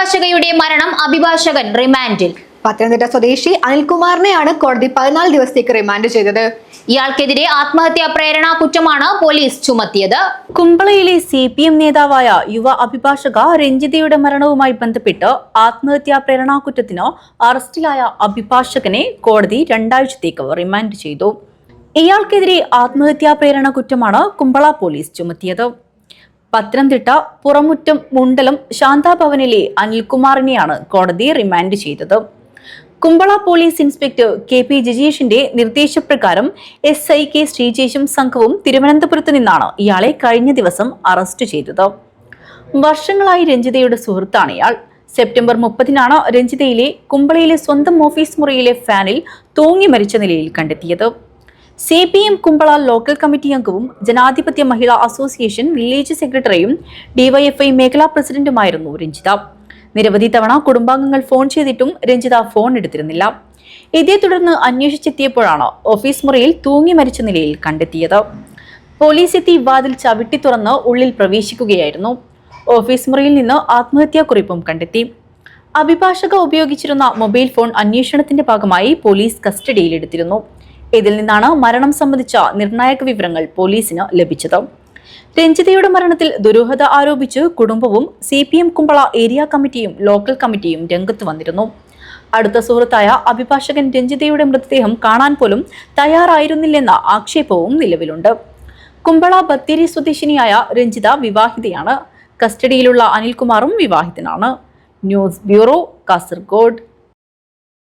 അഭിഭാഷകയുടെ മരണം അഭിഭാഷകൻ റിമാൻഡിൽ. പത്തനംതിട്ട സ്വദേശി അനിൽകുമാറിനെയാണ് കോടതി പതിനാല് ദിവസത്തേക്ക് റിമാൻഡ് ചെയ്തത്. ഇയാൾക്കെതിരെ ആത്മഹത്യാ പ്രേരണ കുറ്റമാണ് പോലീസ് ചുമത്തിയത്. കുമ്പളയിലെ സി പി എം നേതാവായ യുവ അഭിഭാഷക രഞ്ജിതയുടെ മരണവുമായി ബന്ധപ്പെട്ട് ആത്മഹത്യാ പ്രേരണാകുറ്റത്തിന് അറസ്റ്റിലായ അഭിഭാഷകനെ കോടതി രണ്ടാഴ്ചത്തേക്ക് റിമാൻഡ് ചെയ്തു. ഇയാൾക്കെതിരെ ആത്മഹത്യാ പ്രേരണ കുറ്റമാണ് കുമ്പള പോലീസ് ചുമത്തിയത്. പത്തനംതിട്ട പുറമുറ്റം മുണ്ടലം ശാന്താഭവനിലെ അനിൽകുമാറിനെയാണ് കോടതി റിമാൻഡ് ചെയ്തത്. Kumbla police inspector K P ജജീഷിന്റെ നിർദ്ദേശപ്രകാരം എസ് ഐ കെ ശ്രീജേഷും സംഘവും തിരുവനന്തപുരത്ത് നിന്നാണ് ഇയാളെ കഴിഞ്ഞ ദിവസം അറസ്റ്റ് ചെയ്തത്. വർഷങ്ങളായി രഞ്ജിതയുടെ സുഹൃത്താണ് ഇയാൾ. സെപ്റ്റംബർ മുപ്പതിനാണ് രഞ്ജിതയിലെ കുമ്പളയിലെ സ്വന്തം ഓഫീസ് മുറിയിലെ ഫാനിൽ തൂങ്ങി മരിച്ച നിലയിൽ കണ്ടെത്തിയത്. C P M Kumbla local committee അംഗവും ജനാധിപത്യ മഹിളാ അസോസിയേഷൻ വില്ലേജ് സെക്രട്ടറിയും ഡിവൈഎഫ്ഐ മേഖലാ പ്രസിഡന്റുമായിരുന്നു രഞ്ജിത. നിരവധി തവണ കുടുംബാംഗങ്ങൾ ഫോൺ ചെയ്തിട്ടും രഞ്ജിത ഫോൺ എടുത്തിരുന്നില്ല. ഇതേ തുടർന്ന് അന്വേഷിച്ചെത്തിയപ്പോഴാണ് ഓഫീസ് മുറിയിൽ തൂങ്ങി മരിച്ച നിലയിൽ കണ്ടെത്തിയത്. പോലീസ് എത്തി വാതിൽ ചവിട്ടി തുറന്ന് ഉള്ളിൽ പ്രവേശിക്കുകയായിരുന്നു. ഓഫീസ് മുറിയിൽ നിന്ന് ആത്മഹത്യാക്കുറിപ്പും കണ്ടെത്തി. അഭിഭാഷക ഉപയോഗിച്ചിരുന്ന മൊബൈൽ ഫോൺ അന്വേഷണത്തിന്റെ ഭാഗമായി പോലീസ് കസ്റ്റഡിയിലെടുത്തിരുന്നു. ഇതിൽ നിന്നാണ് മരണം സംബന്ധിച്ച നിർണായക വിവരങ്ങൾ പോലീസിന് ലഭിച്ചത്. രഞ്ജിതയുടെ മരണത്തിൽ ദുരൂഹത ആരോപിച്ച് കുടുംബവും C P M Kumbla area കമ്മിറ്റിയും ലോക്കൽ കമ്മിറ്റിയും രംഗത്ത് വന്നിരുന്നു. അടുത്ത സുഹൃത്തായ അഭിഭാഷകൻ രഞ്ജിതയുടെ മൃതദേഹം കാണാൻ പോലും തയ്യാറായിരുന്നില്ലെന്ന ആക്ഷേപവും നിലവിലുണ്ട്. കുമ്പള ബത്തേരി സ്വദേശിനിയായ രഞ്ജിത വിവാഹിതയാണ്. കസ്റ്റഡിയിലുള്ള അനിൽകുമാറും വിവാഹിതനാണ്. News bureau Kasaragod.